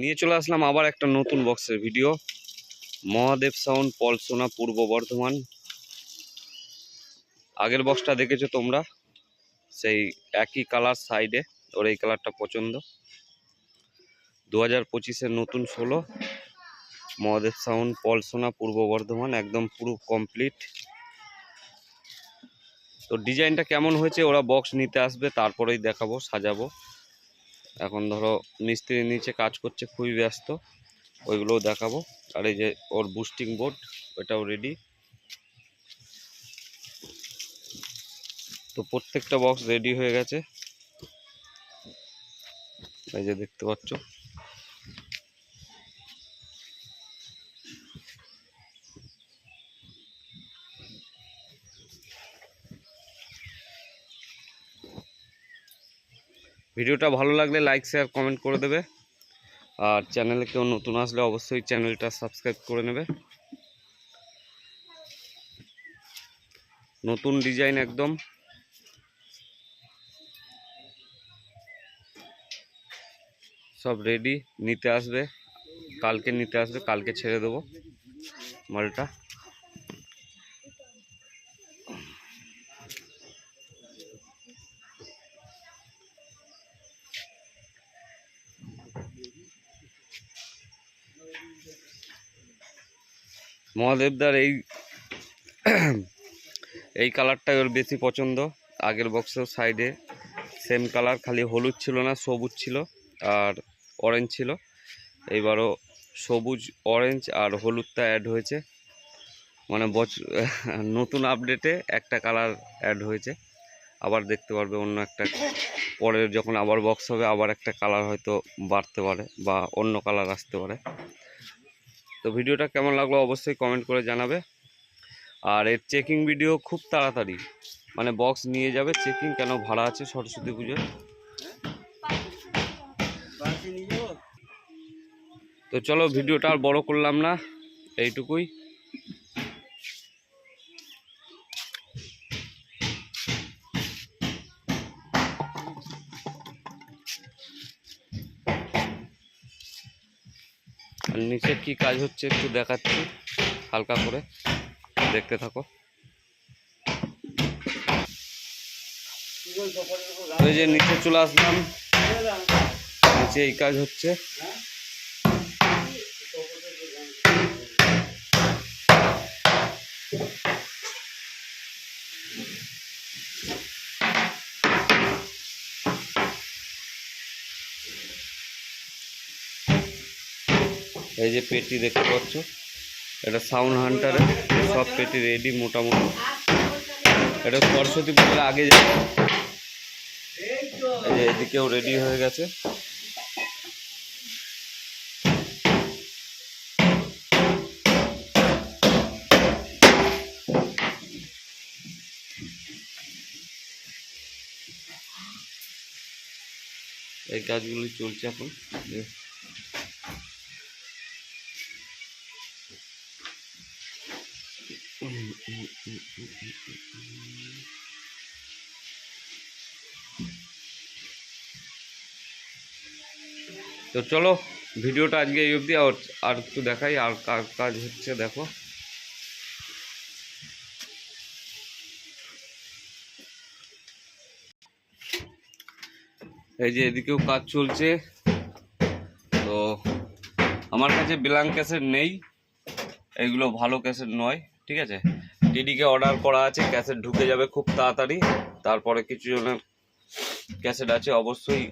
নিয়ে চলে আসলাম আবার একটা নতুন বক্সের ভিডিও মহাদেব সাউন্ড পলসোনা পূর্ব বর্ধমান। আগের বক্সটা দেখেছ তোমরা? সেই একই কালার সাইডে ওর এই কালারটা পছন্দ। দু হাজার পঁচিশের নতুন ষোলো। মহাদেব সাউন্ড পলসোনা পূর্ব বর্ধমান, একদম পুরো কমপ্লিট তো ডিজাইনটা কেমন হয়েছে? ওরা বক্স নিতে আসবে, তারপরেই দেখাবো, সাজাবো। এখন ধরো মিস্ত্রি নিচে কাজ করছে, খুবই ব্যস্ত, ওইগুলোও দেখাবো। আর এই যে ওর বুস্টিং বোর্ড ওটাও রেডি তো প্রত্যেকটা বক্স রেডি হয়ে গেছে। এই যে দেখতে পাচ্ছ। ভিডিওটা ভালো লাগলে লাইক শেয়ার কমেন্ট করে দেবে। আর চ্যানেলে কেউ নতুন আসলে অবশ্যই চ্যানেলটা সাবস্ক্রাইব করে নেবে। নতুন ডিজাইন একদম। সব রেডি নিতে আসবে। কালকে নিতে আসবে, কালকে ছেড়ে দেবো মালটা। মহাদেবদার এই এই কালারটাই ওর বেশি পছন্দ। আগের বক্সের সাইডে সেম কালার খালি হলুদ ছিল না, সবুজ ছিল আর অরেঞ্জ ছিল। এইবারও সবুজ অরেঞ্জ আর হলুদটা অ্যাড হয়েছে। মানে নতুন আপডেটে একটা কালার অ্যাড হয়েছে। আবার দেখতে পারবে অন্য একটা। পরের যখন আবার বক্স হবে, আবার একটা কালার হয়তো বাড়তে পারে বা অন্য কালার আসতে পারে। তো ভিডিওটা কেমন লাগল অবশ্যই কমেন্ট করে জানাবে। আর এর চেকিং ভিডিও খুব তাড়াতাড়ি। মানে বক্স নিয়ে যাবে চেকিং কেন ভাড়া আছে সরস্বতী পুজোর তো চলো ভিডিওটা আর বড় করলাম না, এইটুকুই। নিচে কি কাজ হচ্ছে একটু দেখাচ্ছি। হালকা করে দেখতে থাকো। ওই যে নিচে চলে আসলাম। নিচে এই কাজ হচ্ছে। এই যে পেটি দেখতে পাচ্ছ, এটা সাউন্ড হান্টারে, সব পেটি রেডি মোটামুটি। এটা সরস্বতী পুজোর আগে যাবে এদিকেও রেডি হয়ে গেছে। এই কাজগুলি চলছে এখন। তো চলো, ভিডিওটা আজকে এই অবধি, আর আর একটু দেখাই, আর কার কাজ হচ্ছে দেখো। এই যে এদিকেও কাজ চলছে। তো আমার কাছে ব্ল্যাঙ্ক ক্যাসেট নেই। এইগুলো ভালো ক্যাসেট নয়, ঠিক আছে? টিডিকে অর্ডার করা আছে, ক্যাসেট ঢুকে যাবে খুব তাড়াতাড়ি। তারপরে কিছু জনের ক্যাসেট আছে, অবশ্যই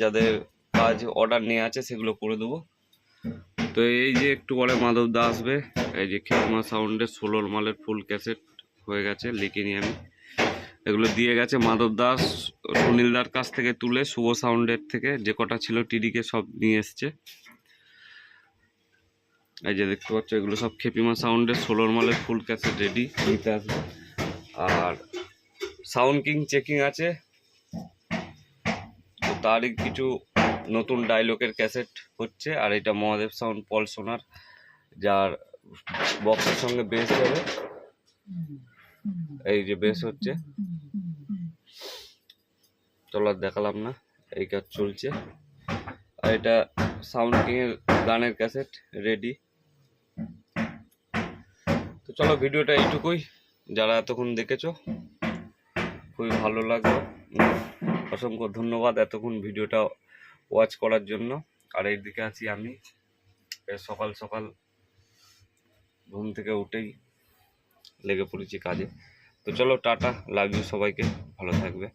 যাদের কাজ অর্ডার নিয়ে আছে, সেগুলো করে দেবো। তো এই যে একটু পরে মাধবদা আসবে, এই যে খেলমা সাউন্ডের ষোলোর মালের ফুল ক্যাসেট হয়ে গেছে, লিখে লিখিনি আমি। এগুলো দিয়ে গেছে মাধব দাস সুনীলদার কাছ থেকে তুলে শুভ সাউন্ডের থেকে, যে কটা ছিল টিডিকে সব নিয়ে এসছে। এই যে দেখতে পাচ্ছ, এগুলো সব খেপিমা সাউন্ডের ষোলোর মালের ফুল ক্যাসেট রেডি নিতে আসবে। আর সাউন্ড কিং চেকিং আছে। তো তারই কিছু নতুন ডায়লগের ক্যাসেট হচ্ছে, আর এটা মহাদেব সাউন্ড পল সোনার, যার বক্সের সঙ্গে বেস যাবে এই যে বেস হচ্ছে। চলো দেখালাম না, এই কাজ চলছে। আর এটা সাউন্ড কিংয়ের গানের ক্যাসেট রেডি চলো ভিডিওটা এইটুকুই। যারা এতক্ষণ দেখেছ, খুবই ভালো লাগল। অসংখ্য ধন্যবাদ এতক্ষণ ভিডিওটা ওয়াচ করার জন্য। আর এইদিকে আছি আমি। সকাল সকাল ঘুম থেকে উঠেই লেগে পড়েছি কাজে। তো চলো, টাটা ইউ সবাইকে। ভালো থাকবে।